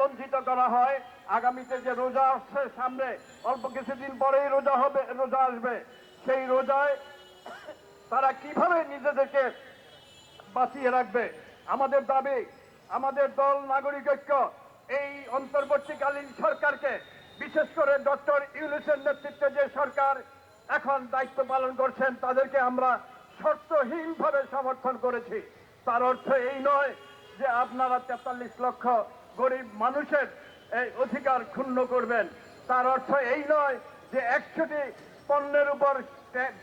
বঞ্চিত করা হয়। আগামীতে যে রোজা আসছে সামনে, অল্প কিছুদিন পরেই রোজা হবে, রোজা আসবে। সেই রোজায় তারা কীভাবে নিজেদেরকে বাঁচিয়ে রাখবে? আমাদের দাবি, আমাদের দল নাগরিক ঐক্য, এই অন্তর্বর্তীকালীন সরকারকে, বিশেষ করে ডক্টর ইউনুসের নেতৃত্বে যে সরকার এখন দায়িত্ব পালন করছেন, তাদেরকে আমরা শর্তহীনভাবে সমর্থন করেছি। তার অর্থ এই নয় যে আপনারা তেতাল্লিশ লক্ষ গরিব মানুষের এই অধিকার ক্ষুণ্ণ করবেন। তার অর্থ এই নয় যে একশোটি পণ্যের উপর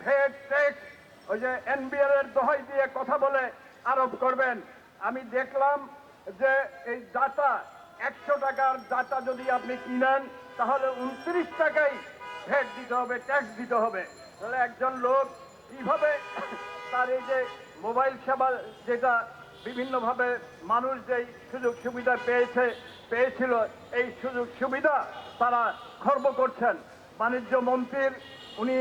ভেট ট্যাক্স, ওই যে এনবিআর এর দোহাই দিয়ে কথা বলে আরোপ করবেন। আমি দেখলাম যে এই ডাটা, একশো টাকার ডাটা যদি আপনি কিনেন, তাহলে উনত্রিশ টাকাই ভ্যাট দিতে হবে, ট্যাক্স দিতে হবে। তাহলে একজন লোক কীভাবে তার এই যে মোবাইল সেবা যেটা বিভিন্নভাবে মানুষ যেই সুযোগ সুবিধা পেয়েছে, পেয়েছিল, এই সুযোগ সুবিধা তারা খর্ব করছেন। বাণিজ্য মন্ত্রীর উনি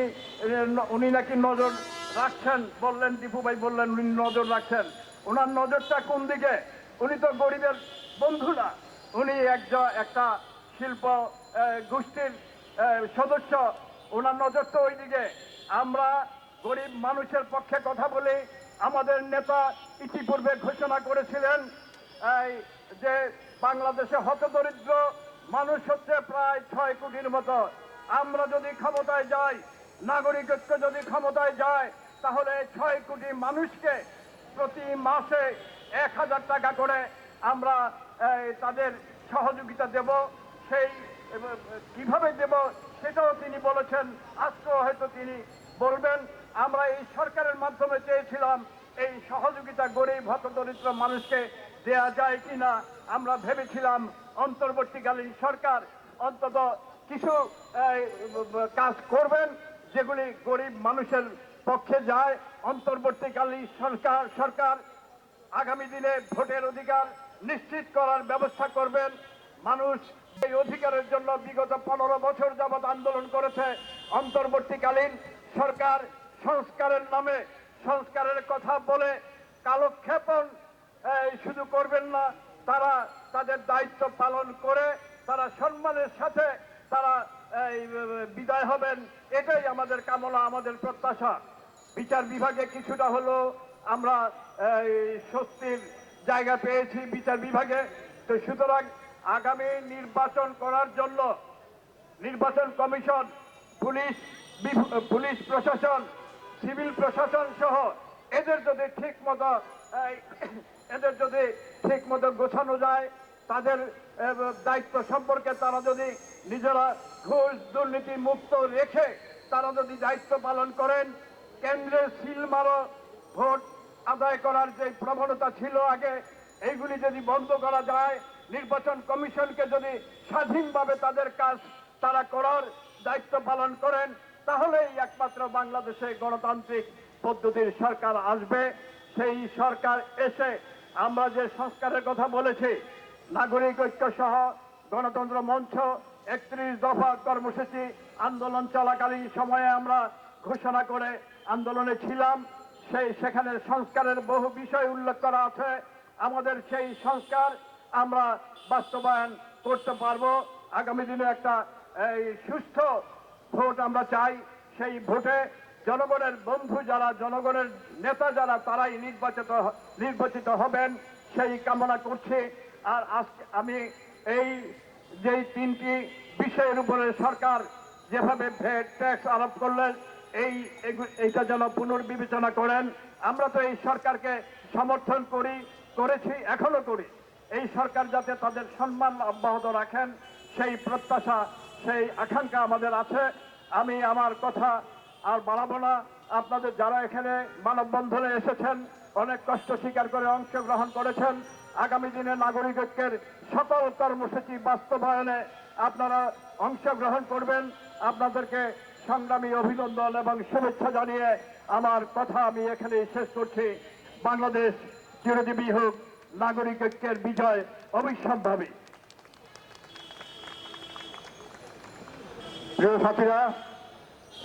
উনি নাকি নজর রাখছেন, বললেন দীপু ভাই বললেন, উনি নজর রাখছেন। ওনার নজরটা কোন দিকে? উনি তো গরিবের বন্ধু না উনি একজন একটা শিল্প গোষ্ঠীর সদস্য। ওনার নজর তো ওইদিকে। আমরা গরিব মানুষের পক্ষে কথা বলি আমাদের নেতা ইতিপূর্বে ঘোষণা করেছিলেন, এই যে বাংলাদেশে হতদরিদ্র মানুষ হচ্ছে প্রায় ছয় কোটির মতো। আমরা যদি ক্ষমতায় যাই নাগরিকত্ব যদি ক্ষমতায় যায়, তাহলে ছয় কোটি মানুষকে প্রতি মাসে এক হাজার টাকা করে আমরা তাদের সহযোগিতা দেব। সেই, কীভাবে দেব সেটাও তিনি বলেছেন। আজকেও হয়তো তিনি বলবেন। আমরা এই সরকারের মাধ্যমে চেয়েছিলাম এই সহযোগিতা গরিব হতদরিদ্র মানুষকে দেয়া যায় কিনা, আমরা ভেবেছিলাম অন্তর্বর্তীকালীন সরকার অন্তত কিছু কাজ করবেন যেগুলি গরিব মানুষের পক্ষে যায়। অন্তর্বর্তীকালীন সরকার সরকার আগামী দিনে ভোটের অধিকার নিশ্চিত করার ব্যবস্থা করবেন। মানুষ এই অধিকারের জন্য বিগত পনেরো বছর যাবৎ আন্দোলন করেছে। অন্তর্বর্তীকালীন সরকার সংস্কারের নামে সংস্কারের কথা বলে কালক্ষেপণ শুধু করবেন না, তারা তাদের দায়িত্ব পালন করে, তারা সম্মানের সাথে তারা বিদায় হবেন। এটাই আমাদের কামনা, আমাদের প্রত্যাশা। বিচার বিভাগে কিছুটা হলো আমরা স্বস্তির জায়গা পেয়েছি বিচার বিভাগে। তো সুতরাং আগামী নির্বাচন করার জন্য নির্বাচন কমিশন, পুলিশ পুলিশ প্রশাসন সিভিল প্রশাসন সহ এদের যদি ঠিক মতো এদের যদি ঠিক মতো গোছানো যায়, তাদের দায়িত্ব সম্পর্কে তারা যদি নিজেরা ঘুষ দুর্নীতি মুক্ত রেখে তারা যদি দায়িত্ব পালন করেন, কেন্দ্রে সিল মারো, ভোট আদায় করার যে প্রবণতা ছিল আগে, এইগুলি যদি বন্ধ করা যায়, নির্বাচন কমিশনকে যদি স্বাধীনভাবে তাদের কাজ তারা করার দায়িত্ব পালন করেন তাহলেই একমাত্র বাংলাদেশে গণতান্ত্রিক পদ্ধতির সরকার আসবে। সেই সরকার এসে আমরা যে সংস্কারের কথা বলেছি, নাগরিক ঐক্য সহ গণতন্ত্র মঞ্চ, একত্রিশ দফা কর্মসূচি আন্দোলন চলাকালীন সময়ে আমরা ঘোষণা করে আন্দোলনে ছিলাম। সেই সেখানে সংস্কারের বহু বিষয় উল্লেখ করা আছে। আমাদের সেই সংস্কার আমরা বাস্তবায়ন করতে পারব। আগামী দিনে একটা, এই সুস্থ ভোট আমরা চাই, সেই ভোটে জনগণের বন্ধু যারা, জনগণের নেতা যারা, তারাই নির্বাচিত নির্বাচিত হবেন, সেই কামনা করছি। আর আজকে আমি এই যেই তিনটি বিষয়ের উপরে সরকার যেভাবে ভেট ট্যাক্স আরোপ করলেন, এই এইটা যেন পুনর্বিবেচনা করেন। আমরা তো এই সরকারকে সমর্থন করি, করেছি, এখনও করি। এই সরকার যাতে তাদের সম্মান অব্যাহত রাখেন, সেই প্রত্যাশা, সেই আকাঙ্ক্ষা আমাদের আছে। আমি আমার কথা আর বাড়াবো না। আপনাদের যারা এখানে মানববন্ধনে এসেছেন, অনেক কষ্ট স্বীকার করে অংশগ্রহণ করেছেন, আগামী দিনে নাগরিক ঐক্যের সকল কর্মসূচি বাস্তবায়নে আপনারা অংশগ্রহণ করবেন। আপনাদেরকে সংগ্রামী অভিনন্দন এবং শুভেচ্ছা জানিয়ে আমার কথা আমি এখানে শেষ করছি। বাংলাদেশ চিরজীবী হোক নাগরিক ঐক্যের বিজয় অবিসম্ভাবী। প্রিয় সাথীরা,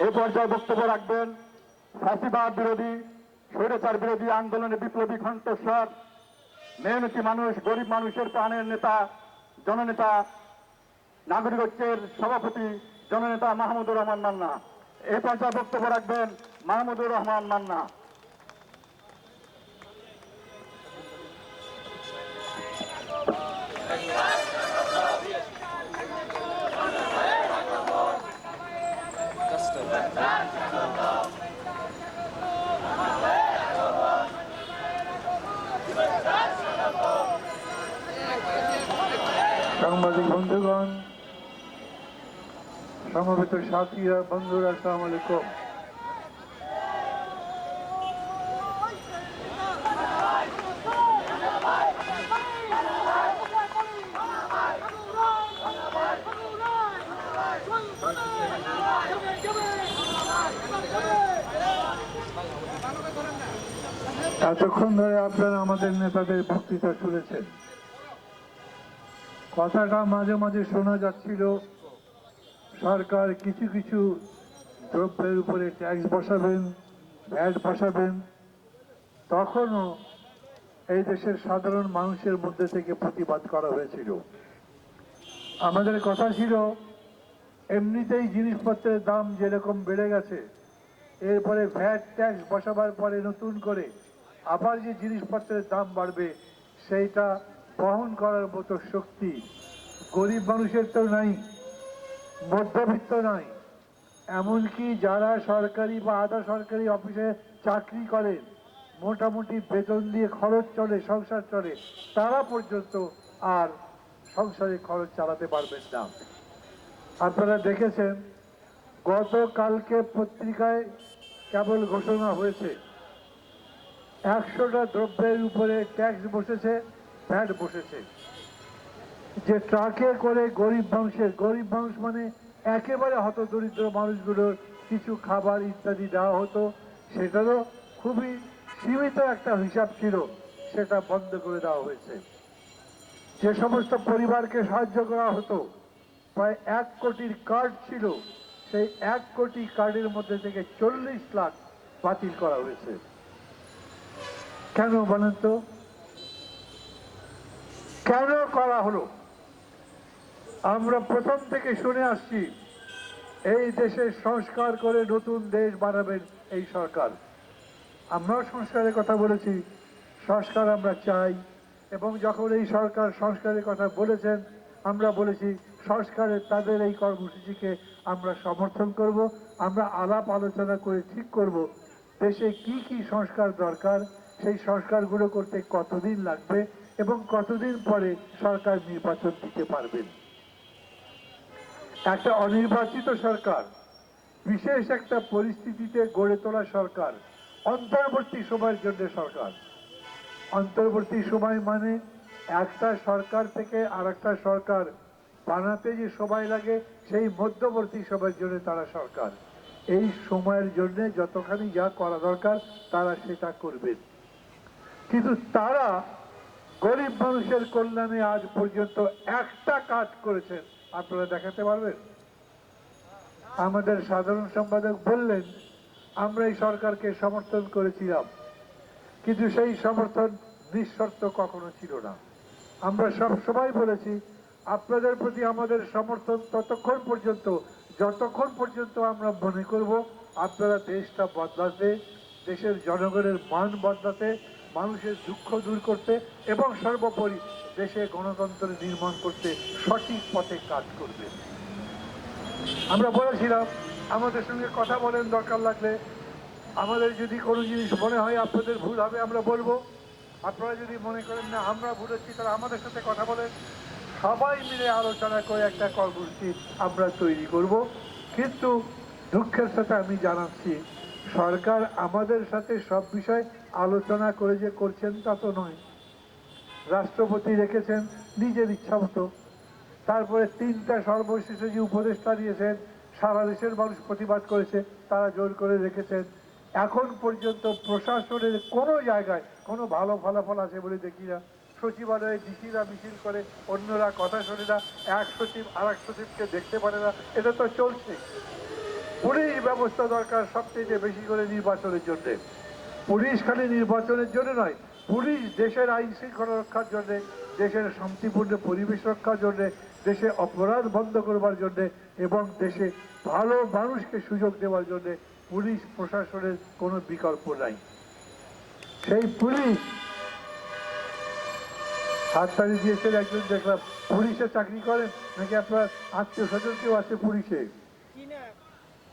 এ পর্যায়ে বক্তব্য রাখবেন ফাঁসিবাদ বিরোধী, স্বৈরাচার বিরোধী আন্দোলনে বিপ্লবী কণ্ঠস্বর, মেহনতি মানুষ, গরিব মানুষের প্রাণের নেতা, জননেতা নাগরিক ঐক্যের সভাপতি, জননেতা মাহমুদুর রহমান মান্না। এ পর্যায়ে বক্তব্য রাখবেন মাহমুদুর রহমান মান্না। সাংবাদিক বন্ধুগণ সমবেত সাথীরা বন্ধুরা আসসালামু আলাইকুম। এতক্ষণ ধরে আপনারা আমাদের নেতাদের বক্তৃতা শুনেছেন। কথাটা মাঝে মাঝে শোনা যাচ্ছিল। সরকার কিছু কিছু দ্রব্যের উপরে ট্যাক্স বসাবেন ভ্যাট বসাবেন। তখনও এই দেশের সাধারণ মানুষের মধ্যে থেকে প্রতিবাদ করা হয়েছিল। আমাদের কথা ছিল, এমনিতেই জিনিসপত্রের দাম যেরকম বেড়ে গেছে, এরপরে ভ্যাট ট্যাক্স বসাবার পরে নতুন করে আবার যে জিনিসপত্রের দাম বাড়বে, সেইটা বহন করার মতো শক্তি গরিব মানুষের তো নাই, মধ্যবিত্ত নাই। এমনকি যারা সরকারি বা আধা সরকারি অফিসে চাকরি করেন মোটামুটি বেতন দিয়ে খরচ চলে, সংসার চলে, তারা পর্যন্ত আর সংসারে খরচ চালাতে পারবেন না। আপনারা দেখেছেন, গতকালকে পত্রিকায় কেবল ঘোষণা হয়েছে, একশোটা দ্রব্যের উপরে ট্যাক্স বসেছে ভ্যাট বসেছে। যে ট্রাকে করে গরিব মানুষের, গরিব মানুষ মানে একেবারে হতদরিদ্র মানুষগুলোর কিছু খাবার ইত্যাদি দেওয়া হতো, সেটারও খুবই সীমিত একটা হিসাব ছিল, সেটা বন্ধ করে দেওয়া হয়েছে। যে সমস্ত পরিবারকে সাহায্য করা হতো, প্রায় এক কোটির কার্ড ছিল, সেই এক কোটি কার্ডের মধ্যে থেকে চল্লিশ লাখ বাতিল করা হয়েছে। কেন বলেন তো? কেন করা হলো? আমরা প্রথম থেকে শুনে আসছি, এই দেশের সংস্কার করে নতুন দেশ বানাবেন এই সরকার। আমরাও সংস্কারের কথা বলেছি, সংস্কার আমরা চাই। এবং যখন এই সরকার সংস্কারের কথা বলেছেন, আমরা বলেছি সংস্কারের তাদের এই কর্মসূচিকে আমরা সমর্থন করব, আমরা আলাপ আলোচনা করে ঠিক করব, দেশে কি কি সংস্কার দরকার, সেই সংস্কারগুলো করতে কতদিন লাগবে এবং কতদিন পরে সরকার নির্বাচন দিতে পারবেন? একটা অনির্বাচিত সরকার, বিশেষ একটা পরিস্থিতিতে গড়ে তোলা সরকার, অন্তর্বর্তী সময়ের জন্য সরকার। অন্তর্বর্তী সময় মানে একটা সরকার থেকে আর একটা সরকার বানাতে যে সময় লাগে, সেই মধ্যবর্তী সময়ের জন্য তারা সরকার। এই সময়ের জন্য যতখানি যা করা দরকার, তারা সেটা করবেন। কিন্তু তারা গরিব মানুষের কল্যাণে আজ পর্যন্ত একটা কাজ করেছেন। আপনারা দেখাতে পারবেন? আমাদের সাধারণ সম্পাদক বললেন, আমরা এই সরকারকে সমর্থন করেছিলাম, কিন্তু সেই সমর্থন নিঃশর্ত কখনো ছিল না। আমরা সব সময় বলেছি, আপনাদের প্রতি আমাদের সমর্থন ততক্ষণ পর্যন্ত, যতক্ষণ পর্যন্ত আমরা মনে করব, আপনারা দেশটা বদলাতে, দেশের জনগণের মান বদলাতে মানুষের দুঃখ দূর করতে এবং সর্বোপরি দেশে গণতন্ত্র নির্মাণ করতে সঠিক পথে কাজ করবে। আমরা বলেছিলাম, আমাদের সঙ্গে কথা বলেন, দরকার লাগলে। আমাদের যদি কোনো জিনিস মনে হয় আপনাদের ভুল হবে, আমরা বলব। আপনারা যদি মনে করেন, না, আমরা ভুলেছি তাহলে আমাদের সাথে কথা বলেন। সবাই মিলে আলোচনা করে একটা কর্মসূচি আমরা তৈরি করব। কিন্তু দুঃখের সাথে আমি জানাচ্ছি সরকার আমাদের সাথে সব বিষয় আলোচনা করে যে করছেন তা তো নয়। রাষ্ট্রপতি রেখেছেন নিজের ইচ্ছা মতো। তারপরে তিনটা সর্বশেষে যে উপদেষ্টা দিয়েছেন, সারা দেশের মানুষ প্রতিবাদ করেছে, তারা জোর করে রেখেছেন। এখন পর্যন্ত প্রশাসনের কোনো জায়গায় কোনো ভালো ফলাফল আছে বলে দেখি না। সচিবালয়ে ডিসিরা মিছিল করে, অন্যরা কথা শোনে না, এক সচিব আর এক সচিবকে দেখতে পারে না, এটা তো চলছে। পুলিশ ব্যবস্থা দরকার সবচেয়ে বেশি করে নির্বাচনের জন্য। পুলিশ খালি নির্বাচনের জন্য নয়, পুলিশ দেশের আইন শৃঙ্খলা রক্ষার জন্যে, দেশের শান্তিপূর্ণ পরিবেশ রক্ষার জন্যে, দেশে অপরাধ বন্ধ করবার জন্যে এবং দেশে ভালো মানুষকে সুযোগ দেওয়ার জন্য পুলিশ প্রশাসনের কোনো বিকল্প নাই। সেই পুলিশ হাততালি দিয়েছেন একজন, দেখলাম পুলিশে চাকরি করেন, নাকি আপনার আত্মীয় স্বজন কেউ আছে পুলিশে?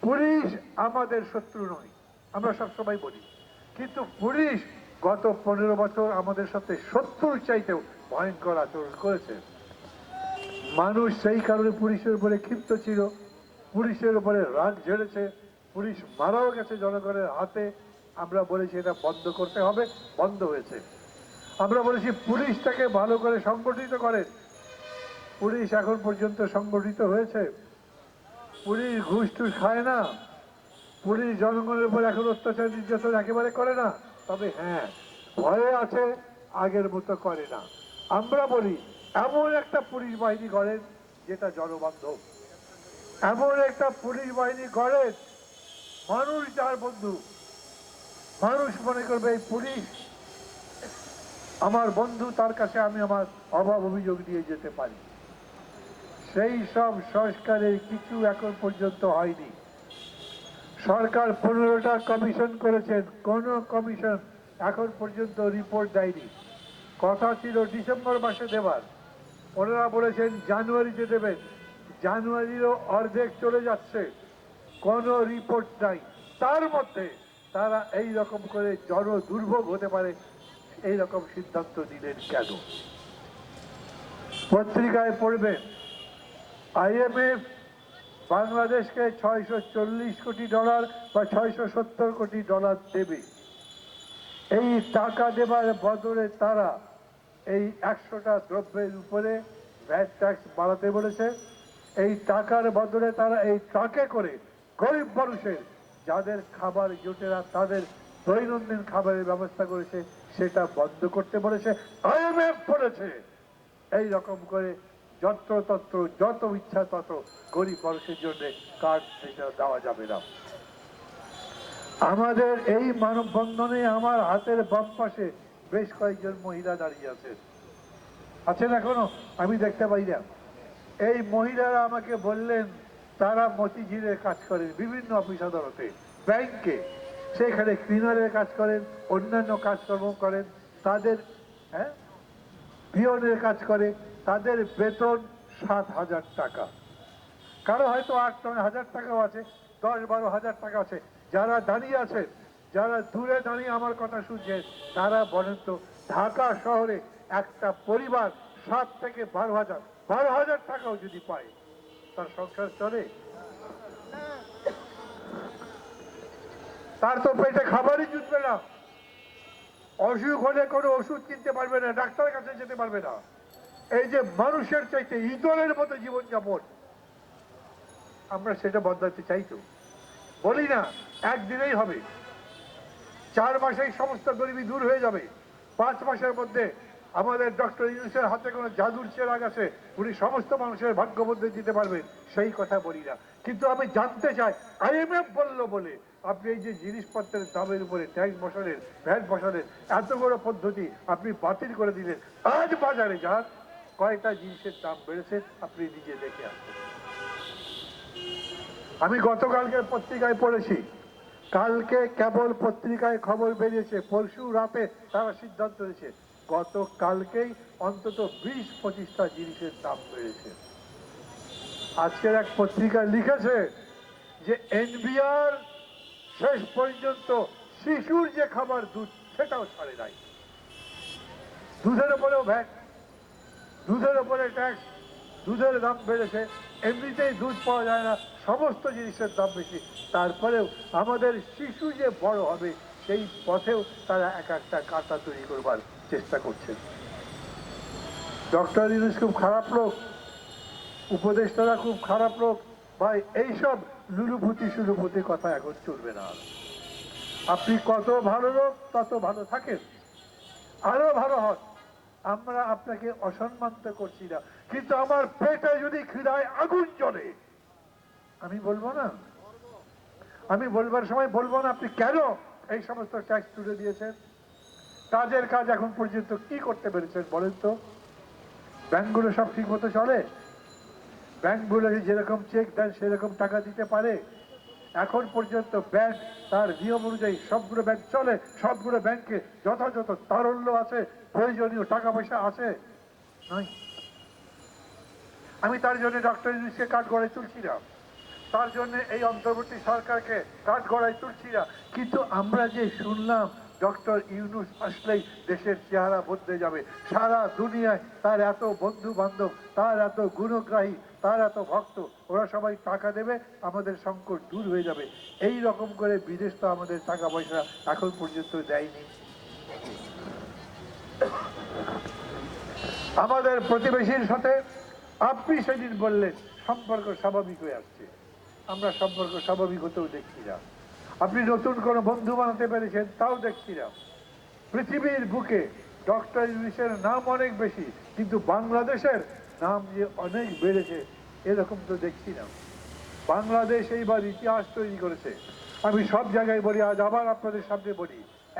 পুলিশ আমাদের শত্রু নয়, আমরা সবসময় বলি। কিন্তু পুলিশ গত পনেরো বছর আমাদের সাথে শত্রুর চাইতেও ভয়ঙ্কর আচরণ করেছে। মানুষ সেই কারণে পুলিশের উপরে ক্ষিপ্ত ছিল, পুলিশের উপরে রাগ ঝেড়েছে, পুলিশ মারাও গেছে জনগণের হাতে। আমরা বলেছি এটা বন্ধ করতে হবে, বন্ধ হয়েছে। আমরা বলেছি পুলিশটাকে ভালো করে সংগঠিত করেন। পুলিশ এখন পর্যন্ত সংগঠিত হয়েছে। পুলিশ ঘুষ টুস খায় না। পুলিশ জনগণের উপর এখন অত্যাচার, নির্যাতন একেবারে করে না। তবে হ্যাঁ ভয়ে আছে, আগের মতো করে না। আমরা বলি, এমন একটা পুলিশ বাহিনী করেন যেটা জনবান্ধব। এমন একটা পুলিশ বাহিনী করেন মানুষ যার বন্ধু। মানুষ মনে করবে, এই পুলিশ আমার বন্ধু, তার কাছে আমি আমার অভাব অভিযোগ দিয়ে যেতে পারি। সেই সব সংস্কারের কিছু এখন পর্যন্ত হয়নি। সরকার পনেরোটা কমিশন করেছেন, কোন কমিশন এখন পর্যন্ত রিপোর্ট দেয়নি। কথা ছিল ডিসেম্বর মাসে দেবার। ওনারা বলেছেন জানুয়ারিতে দেবেন। জানুয়ারিরও অর্ধেক চলে যাচ্ছে। কোনো রিপোর্ট নাই। তার মধ্যে তারা এই রকম করে জন দুর্ভোগ হতে পারে, এই রকম সিদ্ধান্ত নিলেন কেন? পত্রিকায় পড়বেন। আইএমএফ বাংলাদেশকে ছয়শো চল্লিশ কোটি ডলার বা ছয়শো সত্তর কোটি ডলার দেবে। এই টাকা দেবার বদলে তারা এই একশোটা দ্রব্যের উপরে ভ্যাট ট্যাক্স বাড়াতে বলেছে। এই টাকার বদলে তারা এই ট্রাকে করে গরিব মানুষের যাদের খাবার জোটে না, তাদের দৈনন্দিন খাবারের ব্যবস্থা করেছে, সেটা বন্ধ করতে বলেছে। আইএমএফ বলেছে, এই রকম করে যত্রতত্র যত ইচ্ছা তত গরিব মানুষের জন্য কার্ড সেটা দেওয়া যাবে না। আমাদের এই মানববন্ধনে আমার হাতের বাম পাশে বেশ কয়েকজন মহিলা দাঁড়িয়ে আছেন। আছেন এখনও? আমি দেখতে পাই না। এই মহিলারা আমাকে বললেন, তারা মতিঝিলের কাজ করেন বিভিন্ন অফিস আদালতে, ব্যাংকে। সেখানে ক্লিনারের কাজ করেন, অন্যান্য কাজকর্ম করেন, তাদের হ্যাঁ পিয়নের কাজ করে তাদের বেতন সাত হাজার টাকা। কারও হয়তো আট, নয় হাজার টাকাও আছে, দশ, বারো হাজার টাকা আছে। যারা দাঁড়িয়ে আছেন, যারা দূরে দাঁড়িয়ে আমার কথা শুনছেন, তারা বলেন তো, ঢাকা শহরে একটা পরিবার সাত থেকে বারো হাজার বারো হাজার টাকাও যদি পায়, তার সংসার চলে। তার তো পেটে খাবারই জুটবে না। অসুখ হলে কোনো ওষুধ কিনতে পারবে না, ডাক্তারের কাছে যেতে পারবে না। এই যে মানুষের চাইতে ইঁদুরের মতো জীবনযাপন, আমরা সেটা বদলাতে চাই তো। বলি না, একদিনেই হবে। চার মাসেই সমস্ত গরিবী দূর হয়ে যাবে। পাঁচ মাসের মধ্যে আমাদের ডক্টর ইউনুসের হাতে কোনো জাদুর চেরাগ আছে উনি সমস্ত মানুষের ভাগ্য বদলে দিতে পারবেন, সেই কথা বলি না। কিন্তু আমি জানতে চাই, আইএমএফ বলল বলে আপনি এই যে জিনিসপত্রের দামের উপরে ট্যাক্স বসালেন ভ্যাট বসালেন এত বড় পদ্ধতি আপনি বাতিল করে দিলেন। আজ বাজারে যান কয়টা জিনিসের দাম বেড়েছে, আপনি নিজে দেখে আসবেন আমি গতকালকে পত্রিকায় পড়েছি, কালকে কেবল পত্রিকায় খবর বেরিয়েছে, পরশু রাতে তারা সিদ্ধান্ত নিয়েছে, গতকালকেই অন্তত বিশ, পঁচিশটা জিনিসের দাম বেড়েছে। আজকের এক পত্রিকায় লিখেছে যে, এনবিআর শেষ পর্যন্ত শিশুর যে খাবার দুধ, সেটাও ছাড়ে নাই। দুধের উপরেও ভ্যাট দুধের ওপরে ট্যাক্স, দুধের দাম বেড়েছে, এমনিতেই দুধ পাওয়া যায় না, সমস্ত জিনিসের দাম বেশি। তারপরেও আমাদের শিশু যে বড় হবে, সেই পথেও তারা এক একটা কাঁটা তৈরি করবার চেষ্টা করছে। ডক্টর ইউনুস খুব খারাপ লোক, উপদেষ্টারা খুব খারাপ লোক, ভাই, এইসব লুলুভূতি সুলুভূতি কথা এখন চলবে না। আপনি কত ভালো লোক, তত ভালো থাকেন। আরও ভালো হন। আমরা আপনাকে অসম্মান করছি না। কিন্তু আমার পেটে যদি খিদায় আগুন জ্বলে, আমি বলব না। আমি বলবার সময় বলব না আপনি কেন এই সমস্ত ট্যাক্স তুলে দিয়েছেন? কাজের কাজ এখন পর্যন্ত কি করতে পেরেছেন বলেন তো? ব্যাংকগুলো সব ঠিক মতো চলে ব্যাংকগুলোকে যেরকম চেক দেন, সেরকম টাকা দিতে পারে? এখন পর্যন্ত ব্যাংক তার নিয়ম অনুযায়ী সবগুলো ব্যাংক চলে, সবগুলো ব্যাংকে যথাযথ তারল্য আছে, প্রয়োজনীয় টাকা পয়সা আছে আমি তার জন্য ডক্টর ইউনুসকে কাঠ গড়ায় তুলছি না তার জন্য এই অন্তর্বর্তী সরকারকে কাঠ গড়ায় তুলছি না কিন্তু আমরা যে শুনলাম ডক্টর ইউনুস আসলেই দেশের চেহারা বদলে যাবে। সারা দুনিয়ায় তার এত বন্ধু বান্ধব তার এত গুণগ্রাহী তার এত ভক্ত, ওরা সবাই টাকা দেবে, আমাদের সংকট দূর হয়ে যাবে। এই রকম করে বিদেশ তো আমাদের টাকা পয়সা এখন পর্যন্ত দেয়নি। আমাদের প্রতিবেশীর সাথে আপনি সেদিন বললেন, সম্পর্ক স্বাভাবিক হয়ে আসছে। আমরা সম্পর্ক স্বাভাবিক হতেও দেখছি না। আপনি নতুন কোনো বন্ধু বানাতে পেরেছেন, তাও দেখছি না। পৃথিবীর বুকে ডক্টর ইউনিসের নাম অনেক বেশি, কিন্তু বাংলাদেশের নাম যে অনেক বেড়েছে, এরকম তো দেখছি না। বাংলাদেশ এইবার ইতিহাস তৈরি করেছে। আমি সব জায়গায় বলি, আজ আবার আপনাদের সামনে বলি,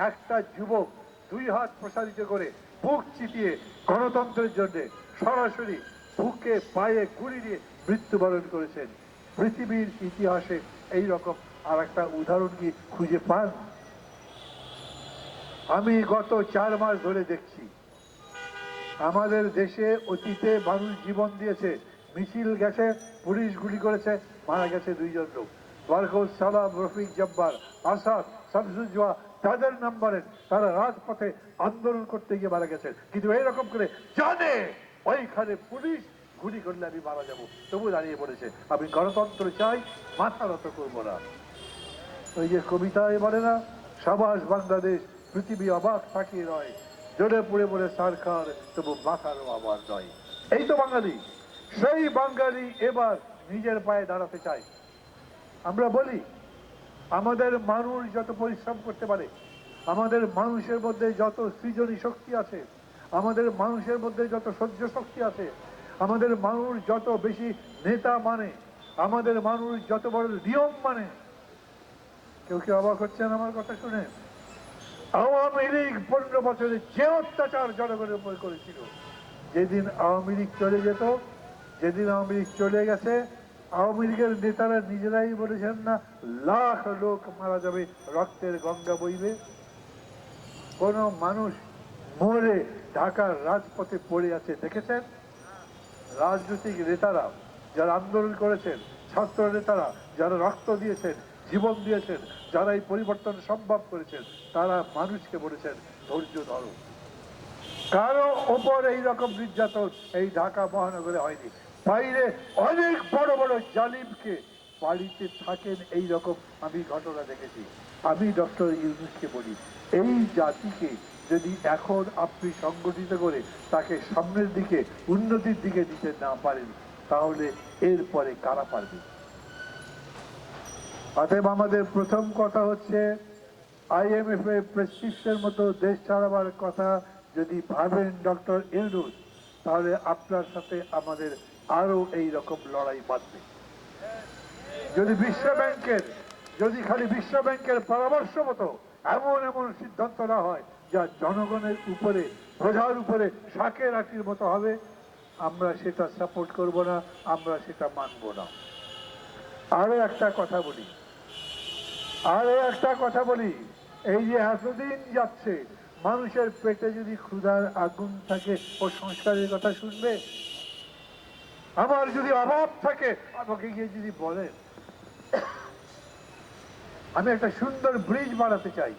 একটা যুবক দুই হাত প্রসারিত করে বুক চিতিয়ে গণতন্ত্রের জন্যে সরাসরি বুকে পায়ে গুলি দিয়ে মৃত্যুবরণ করেছেন। পৃথিবীর ইতিহাসে এই রকম আর একটা উদাহরণ কি খুঁজে পান? আমি গত চার মাস ধরে দেখছি আমাদের দেশে অতীতে মানুষ জীবন দিয়েছে। মিছিল গেছে, পুলিশ গুলি করেছে, মারা গেছে দুইজন লোক। বারকৌস সালাম, রফিক জব্বার, আসাদ, শামসুজ্জোয়া, তাদের নাম্বারে তারা রাজপথে আন্দোলন করতে গিয়ে মারা গেছেন। কিন্তু এইরকম করে জানে, ওইখানে পুলিশ গুলি করলে আমি মারা যাব। তবু দাঁড়িয়ে পড়েছে। আমি গণতন্ত্র চাই, মাথা নত করব না। ওই যে কবিতায় বলে না, সাবাস বাংলাদেশ, পৃথিবী অবাক, তাকিয়ে রয়। জোরে পড়ে পড়ে সরকার, তবু মাথারও আবার নয়। এই তো বাঙালি, সেই বাঙালি এবার নিজের পায়ে দাঁড়াতে চায়। আমরা বলি, আমাদের মানুষ যত পরিশ্রম করতে পারে, আমাদের মানুষের মধ্যে যত সৃজনী শক্তি আছে, আমাদের মানুষের মধ্যে যত সহ্য শক্তি আছে, আমাদের মানুষ যত বেশি নেতা মানে আমাদের মানুষ যত বড় নিয়ম মানে। কেউ কেউ অবাক হচ্ছেন আমার কথা শুনে? আওয়ামী লীগ পনেরো বছরে যে অত্যাচার জনগণের উপর করেছিল, যেদিন আওয়ামী লীগ চলে যেত, যেদিন আওয়ামী লীগ চলে গেছে, আওয়ামী লীগের নেতারা নিজেরাই বলেছেন না, লাখ লোক মারা যাবে, রক্তের গঙ্গা বইবে। কোন মানুষ মরে ঢাকার রাজপথে পড়ে আছে, দেখেছেন? রাজনৈতিক নেতারা যারা আন্দোলন করেছেন, ছাত্র নেতারা যারা রক্ত দিয়েছেন, জীবন দিয়েছেন, যারা এই পরিবর্তন সম্ভব করেছেন তারা মানুষকে বলেছেন, ধৈর্য ধরো। কারও ওপর এই রকম নির্যাতন এই ঢাকা মহানগরে হয়নি। বাইরে অনেক বড় বড় জালিমকে বাড়িতে থাকেন এই রকম আমি ঘটনা দেখেছি। আমি ডক্টর ইউনুসকে বলি, এই জাতিকে যদি এখন আপনি সংগঠিত করে তাকে সামনের দিকে, উন্নতির দিকে দিতে না পারেন, তাহলে এরপরে কারা পারবে? অতএব আমাদের প্রথম কথা হচ্ছে আইএমএফ এর প্রেসক্রিপশনের মতো দেশ ছাড়াবার কথা যদি ভাবেন ডক্টর ইউনুস তাহলে আপনার সাথে আমাদের আরও এই রকম লড়াই বাঁধবে। যদি বিশ্ব ব্যাংকের যদি খালি বিশ্ব ব্যাংকের পরামর্শ মতো এমন এমন সিদ্ধান্ত না হয়, যা জনগণের উপরে, প্রজার উপরে শাকে রাখির মতো হবে, আমরা সেটা সাপোর্ট করব না, আমরা সেটা মানব না। আরও একটা কথা বলি। আরও একটা কথা বলি। এই যে এতদিন যাচ্ছে, মানুষের পেটে যদি ক্ষুধার আগুন থাকে ও সংস্কারের কথা শুনবে আমার যদি অভাব থাকে, আমাকে গিয়ে যদি বলেন আমি একটা সুন্দর ব্রিজ বানাতে চাই,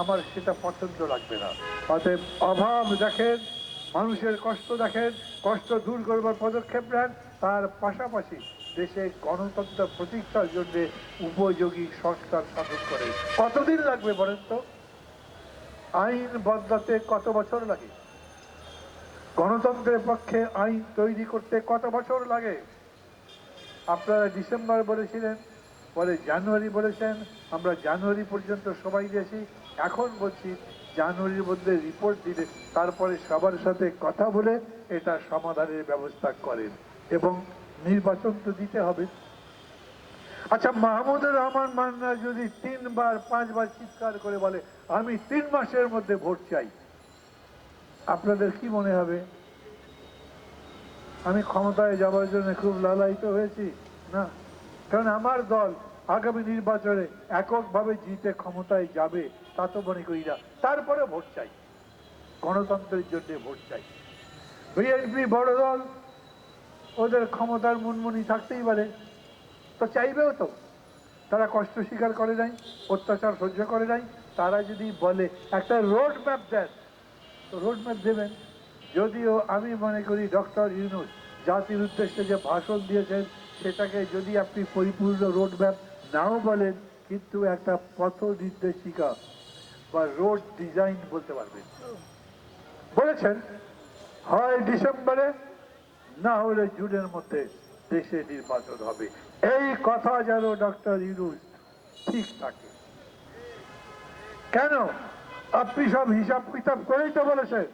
আমার সেটা পছন্দ লাগবে না। অতএব অভাব দেখেন, মানুষের কষ্ট দেখেন, কষ্ট দূর করবার পদক্ষেপ নেন, তার পাশাপাশি দেশে গণতন্ত্র প্রতিষ্ঠার জন্য উপযোগী সংস্কার সাধন করে। কতদিন লাগবে বলেন তো? আইন বদলাতে কত বছর লাগে? গণতন্ত্রের পক্ষে আইন তৈরি করতে কত বছর লাগে? আপনারা ডিসেম্বর বলেছিলেন, পরে জানুয়ারি বলেছেন, আমরা জানুয়ারি পর্যন্ত সবাই দিয়েছি এখন বলছি জানুয়ারির মধ্যে রিপোর্ট দিলে তারপরে সবার সাথে কথা বলে এটা সমাধানের ব্যবস্থা করেন। এবং নির্বাচন তো দিতে হবে। আচ্ছা মাহমুদুর রহমান মান্না যদি তিনবার, পাঁচবার চিৎকার করে বলে, আমি তিন মাসের মধ্যে ভোট চাই। আপনাদের কি মনে হবে? আমি ক্ষমতায় যাওয়ার জন্য খুব লালায়িত হয়েছি, না? কারণ আমার দল আগামী নির্বাচনে এককভাবে জিতে ক্ষমতায় যাবে, তা তো মনে করি না। তারপরে ভোট চাই। গণতন্ত্রের জন্য ভোট চাই। বিএনপি বড় দল ওদের ক্ষমতার মুনমুনি থাকতেই পারে। তো চাইবেও তো। তারা কষ্ট স্বীকার করে নাই, অত্যাচার সহ্য করে নাই। তারা যদি বলে, একটা রোড ম্যাপ দেন, তো রোড ম্যাপ দেবেন। যদিও আমি মনে করি ডক্টর ইউনুস জাতির উদ্দেশ্যে যে ভাষণ দিয়েছেন, সেটাকে যদি আপনি পরিপূর্ণ রোড ম্যাপ নাও বলেন, কিন্তু একটা পথ নির্দেশিকা বা রোড ডিজাইন বলতে পারবেন। বলেছেন, হয় ডিসেম্বরে না হলে জুনের মধ্যে দেশে নির্বাচন হবে। এই কথা যেন ডক্টর ইউনুস ঠিক থাকে। কেন? আপনি সব হিসাব কিতাব করেই তো বলেছেন।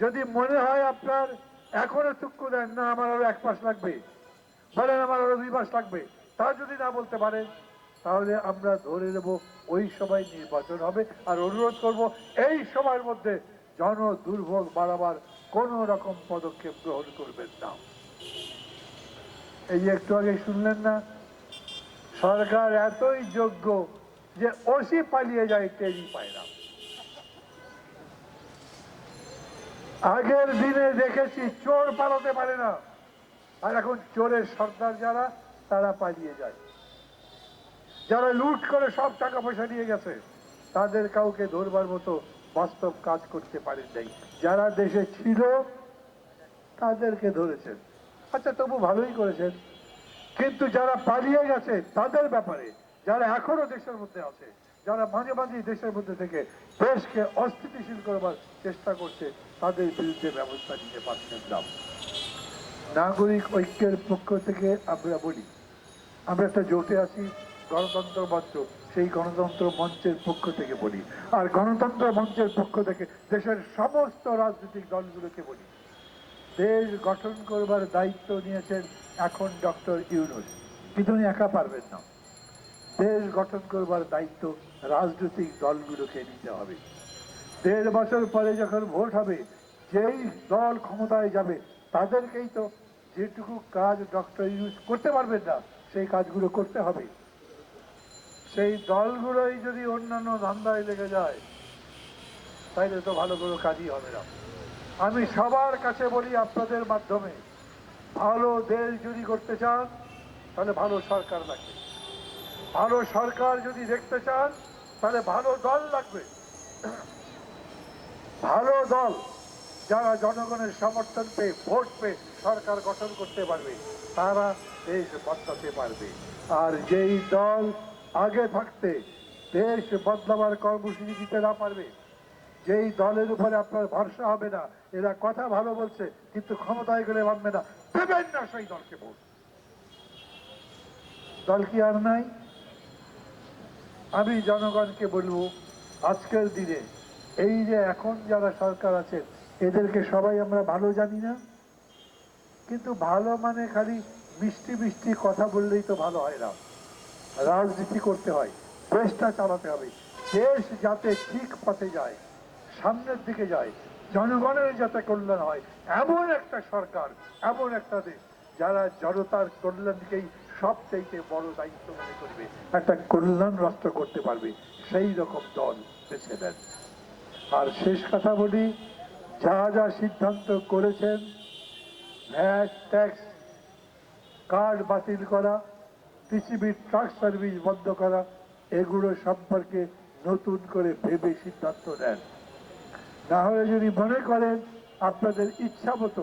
যদি মনে হয় আপনার এখনও চুক্কু দেন, না, আমার আরও এক মাস লাগবে। বলেন, আমার আরও দুই মাস লাগবে। তা যদি না বলতে পারেন, তাহলে আমরা ধরে নেব ওই সময় নির্বাচন হবে। আর অনুরোধ করব, এই সময়ের মধ্যে জন দুর্ভোগ বাড়াবার কোন রকম পদক্ষেপ গ্রহণ করবেন না। এই যে একটু আগে শুনলেন না, সরকার এতই যোগ্য যে ওসি পালিয়ে যায় টেরি পায় না। আগের দিনে দেখেছি চোর পালাতে পারে না, আর এখন চোরের সর্দার যারা, তারা পালিয়ে যায়। যারা লুট করে সব টাকা পয়সা নিয়ে গেছে, তাদের কাউকে ধরবার মতো বাস্তব কাজ করতে পারেন নাই। যারা দেশে ছিল, তাদেরকে ধরেছেন। আচ্ছা তবু ভালোই করেছেন। কিন্তু যারা পালিয়ে গেছে, তাদের ব্যাপারে, যারা এখনও দেশের মধ্যে আছে, যারা মাঝে মাঝে দেশের মধ্যে থেকে দেশকে অস্থিতিশীল করবার চেষ্টা করছে, তাদের বিরুদ্ধে ব্যবস্থা নিতে পারছেন না। নাগরিক ঐক্যের পক্ষ থেকে আমরা বলি, আমরা একটা জোটে আছি গণতন্ত্র মঞ্চ, সেই গণতন্ত্র মঞ্চের পক্ষ থেকে বলি। আর গণতন্ত্র মঞ্চের পক্ষ থেকে দেশের সমস্ত রাজনৈতিক দলগুলোকে বলি। দেশ গঠন করবার দায়িত্ব নিয়েছেন এখন ডক্টর ইউনুস। কিন্তু উনি একা পারবেন না। দেশ গঠন করবার দায়িত্ব রাজনৈতিক দলগুলোকে নিতে হবে। দেড় বছর পরে যখন ভোট হবে, যেই দল ক্ষমতায় যাবে, তাদেরকেই তো যেটুকু কাজ ডক্টর ইউজ করতে পারবেন না, সেই কাজগুলো করতে হবে। সেই দলগুলোই যদি অন্যান্য ধান্দায় লেগে যায়, তাইলে তো ভালো কোনো কাজই হবে না। আমি সবার কাছে বলি আপনাদের মাধ্যমে, ভালো দেশ যদি করতে চান, তাহলে ভালো সরকার লাগবে। ভালো সরকার যদি দেখতে চান, তাহলে ভালো দল লাগবে। ভালো দল যারা জনগণের সমর্থন পেয়ে, ভোট পেয়ে সরকার গঠন করতে পারবে, তারা দেশ বদলাতে পারবে। আর যেই দল আগে থাকতে দেশ বদলাবার কর্মসূচি দিতে না পারবে। যেই দলের উপরে আপনার ভরসা হবে না, এরা কথা ভালো বলছে, কিন্তু ক্ষমতায় গেলে মানবে না দেবেন না সেই দলকে ভোট। দল কি আর নাই? আমি জনগণকে বলব, আজকের দিনে এই যে এখন যারা সরকার আছে, এদেরকে সবাই আমরা ভালো জানি না। কিন্তু ভালো মানে খালি মিষ্টি মিষ্টি কথা বললেই তো ভালো হয় না। রাজনীতি করতে হয় দেশটা চালাতে হবে। দেশ যাতে ঠিক পথে যায়, সামনের দিকে যায়, জনগণের যাতে কল্যাণ হয়, এমন একটা সরকার, এমন একটা দেশ, যারা জনতার কল্যাণকেই সবচাইতে বড় দায়িত্ব মনে করবে, একটা কল্যাণ রাষ্ট্র করতে পারবে, সেই রকম দল বেছে নেন। আর শেষ কথা বলি, যা যা সিদ্ধান্ত করেছেন ভ্যাট ট্যাক্স, কার্ড বাতিল করা পৃথিবীর ট্রাক সার্ভিস বন্ধ করা, এগুলো সম্পর্কে নতুন করে ভেবে সিদ্ধান্ত নেন। না হলে যদি মনে করেন, আপনাদের ইচ্ছা মতো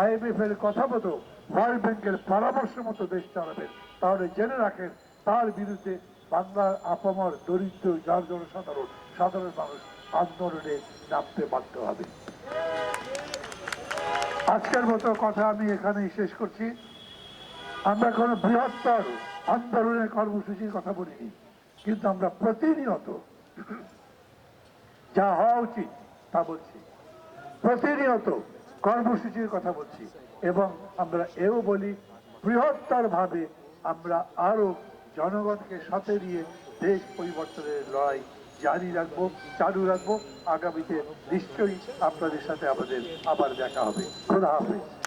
আইএমএফ এর কথা মতো ওয়ার্ল্ড ব্যাংকের পরামর্শ মতো দেশ চালাবেন, তাহলে জেনে রাখেন, তার বিরুদ্ধে বাংলার আপামর দরিদ্র যার জনসাধারণ, সাধারণ মানুষ আন্দোলনে নামতে বাধ্য হবে। আজকের মতো কথা আমি এখানেই শেষ করছি। আমরা কোনো বৃহত্তর আন্দোলনের কর্মসূচির কথা বলিনি কিন্তু আমরা প্রতিনিয়ত যা হওয়া উচিত তা বলছি। প্রতিনিয়ত কর্মসূচির কথা বলছি এবং আমরা এও বলি বৃহত্তর ভাবে আমরা আরও জনগণকে সাথে নিয়ে দেশ পরিবর্তনের লড়াই জারি রাখব, চালু রাখব। আগামীতে নিশ্চয়ই আপনাদের সাথে আমাদের আবার দেখা হবে। খোদা হাফেজ।